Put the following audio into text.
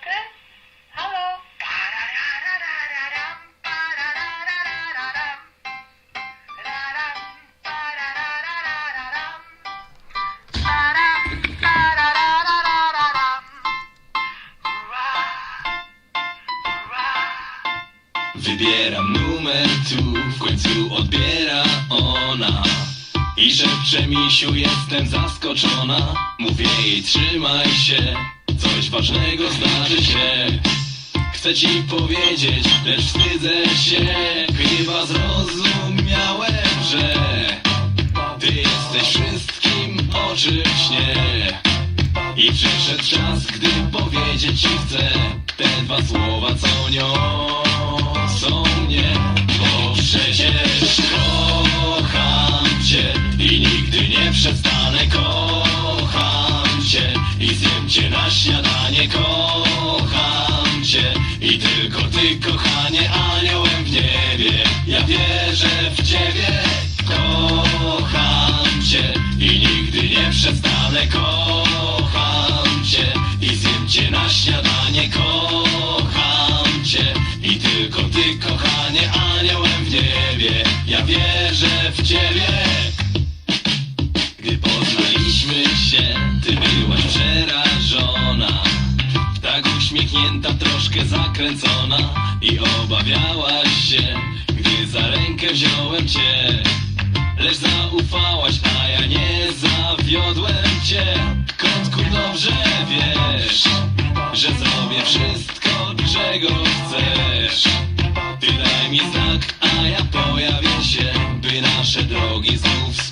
Jankę? Halo? Wybieram numer tu, w końcu odbiera ona. I że przemisiu jestem zaskoczona. Mówię jej trzymaj się coś ważnego zdarzy się. Chcę ci powiedzieć, lecz wstydzę się. Chyba zrozumiałem, że Ty jesteś wszystkim, o czym śnię. I przyszedł czas, gdy powiedzieć ci chcę. Te dwa słowa, co niosą mnie Bo przecież kocham cię. I nigdy nie przestanę Kocham cię i zjem cię na śniadanie. Kocham cię i tylko ty kochanie Aniołem w niebie. Ja wierzę w ciebie. Gdy poznaliśmy się, ty byłaś przerażona. Tak uśmiechnięta, troszkę zakręcona. I obawiałaś się, gdy za rękę wziąłem cię. Lecz zaufałaś, cię Kotku, dobrze wiesz, że zrobię wszystko, czego chcesz. Ty daj mi znak, a ja pojawię się, by nasze drogi znów